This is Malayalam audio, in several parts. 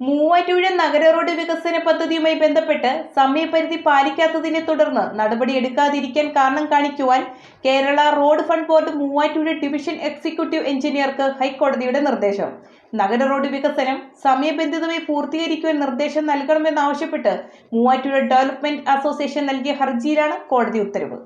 മൂവാറ്റുപുഴ നഗര റോഡ് വികസന പദ്ധതിയുമായി ബന്ധപ്പെട്ട് സമയപരിധി പാലിക്കാത്തതിനെ തുടർന്ന് നടപടി നടപടിയെടുക്കാതിരിക്കാൻ കാരണം കാണിക്കുവാൻ Kerala road fund board Muvattupuzha division executive എഞ്ചിനീയർക്ക് ഹൈക്കോടതിയുടെ നിർദ്ദേശം. നഗര റോഡ് വികസനം സമയബന്ധിതമായി പൂർത്തീകരിക്കുവാൻ നിർദ്ദേശം നൽകണമെന്നാവശ്യപ്പെട്ട് മൂവാറ്റുപുഴ ഡെവലപ്മെന്റ് അസോസിയേഷൻ നൽകിയ ഹർജിയിലാണ് കോടതി ഉത്തരവ്.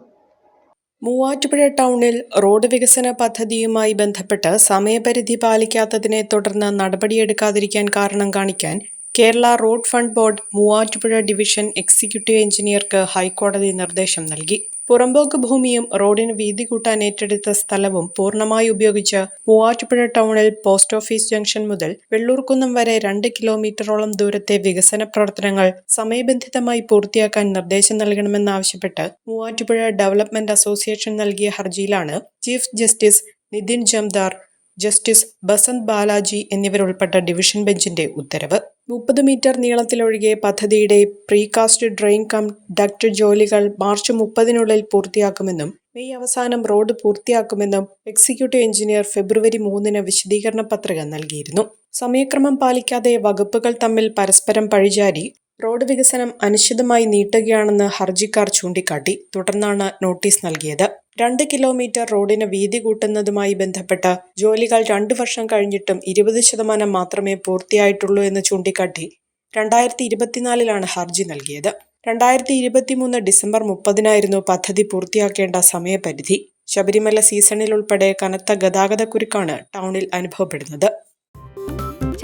മൂവാറ്റുപുഴ ടൗണിൽ റോഡ് വികസന പദ്ധതിയുമായി ബന്ധപ്പെട്ട് സമയപരിധി പാലിക്കാത്തതിനെ തുടർന്ന് നടപടിയെടുക്കാതിരിക്കാൻ കാരണം കാണിക്കാൻ Kerala road fund board Muvattupuzha division executive എഞ്ചിനീയർക്ക് ഹൈക്കോടതി നിർദ്ദേശം നൽകി. പുറമ്പോക്ക് ഭൂമിയും റോഡിന് വീതി കൂട്ടാൻ ഏറ്റെടുത്ത സ്ഥലവും പൂർണമായി ഉപയോഗിച്ച് മൂവാറ്റുപുഴ ടൗണിൽ പോസ്റ്റ് ഓഫീസ് ജംഗ്ഷൻ മുതൽ വെള്ളൂർക്കുന്നം വരെ രണ്ട് കിലോമീറ്ററോളം ദൂരത്തെ വികസന പ്രവർത്തനങ്ങൾ സമയബന്ധിതമായി പൂർത്തിയാക്കാൻ നിർദ്ദേശം നൽകണമെന്നാവശ്യപ്പെട്ട് മൂവാറ്റുപുഴ ഡെവലപ്മെന്റ് അസോസിയേഷൻ നൽകിയ ഹർജിയിലാണ് chief justice Nitin Jamdar justice Basant Balaji എന്നിവരുൾപ്പെട്ട division ബെഞ്ചിന്റെ ഉത്തരവ്. മുപ്പത് മീറ്റർ നീളത്തിലൊഴികെ പദ്ധതിയുടെ പ്രീകാസ്റ്റ് ഡ്രെയിൻ കം ഡക്ട് ജോലികൾ മാർച്ച് മുപ്പതിനുള്ളിൽ പൂർത്തിയാക്കുമെന്നും മെയ് അവസാനം റോഡ് പൂർത്തിയാക്കുമെന്നും എക്സിക്യൂട്ടീവ് എഞ്ചിനീയർ ഫെബ്രുവരി മൂന്നിന് വിശദീകരണ പത്രിക നൽകിയിരുന്നു. സമയക്രമം പാലിക്കാതെ വകുപ്പുകൾ തമ്മിൽ പരസ്പരം പഴിചാരി റോഡ് വികസനം അനിശ്ചിതമായി നീട്ടുകയാണെന്ന് ഹർജിക്കാർ ചൂണ്ടിക്കാട്ടി. തുടർന്നാണ് നോട്ടീസ് നൽകിയത്. രണ്ട് കിലോമീറ്റർ റോഡിന് വീതി കൂട്ടുന്നതുമായി ബന്ധപ്പെട്ട ജോലികൾ രണ്ടു വർഷം കഴിഞ്ഞിട്ടും ഇരുപത് ശതമാനം മാത്രമേ പൂർത്തിയായിട്ടുള്ളൂ എന്ന് ചൂണ്ടിക്കാട്ടി രണ്ടായിരത്തി ഇരുപത്തിനാലിലാണ് ഹർജി നൽകിയത്. രണ്ടായിരത്തി ഇരുപത്തിമൂന്ന് ഡിസംബർ മുപ്പതിനായിരുന്നു പദ്ധതി പൂർത്തിയാക്കേണ്ട സമയപരിധി. ശബരിമല സീസണിൽ ഉൾപ്പെടെ കനത്ത ഗതാഗതക്കുരുക്കാണ് ടൗണിൽ അനുഭവപ്പെടുന്നത്.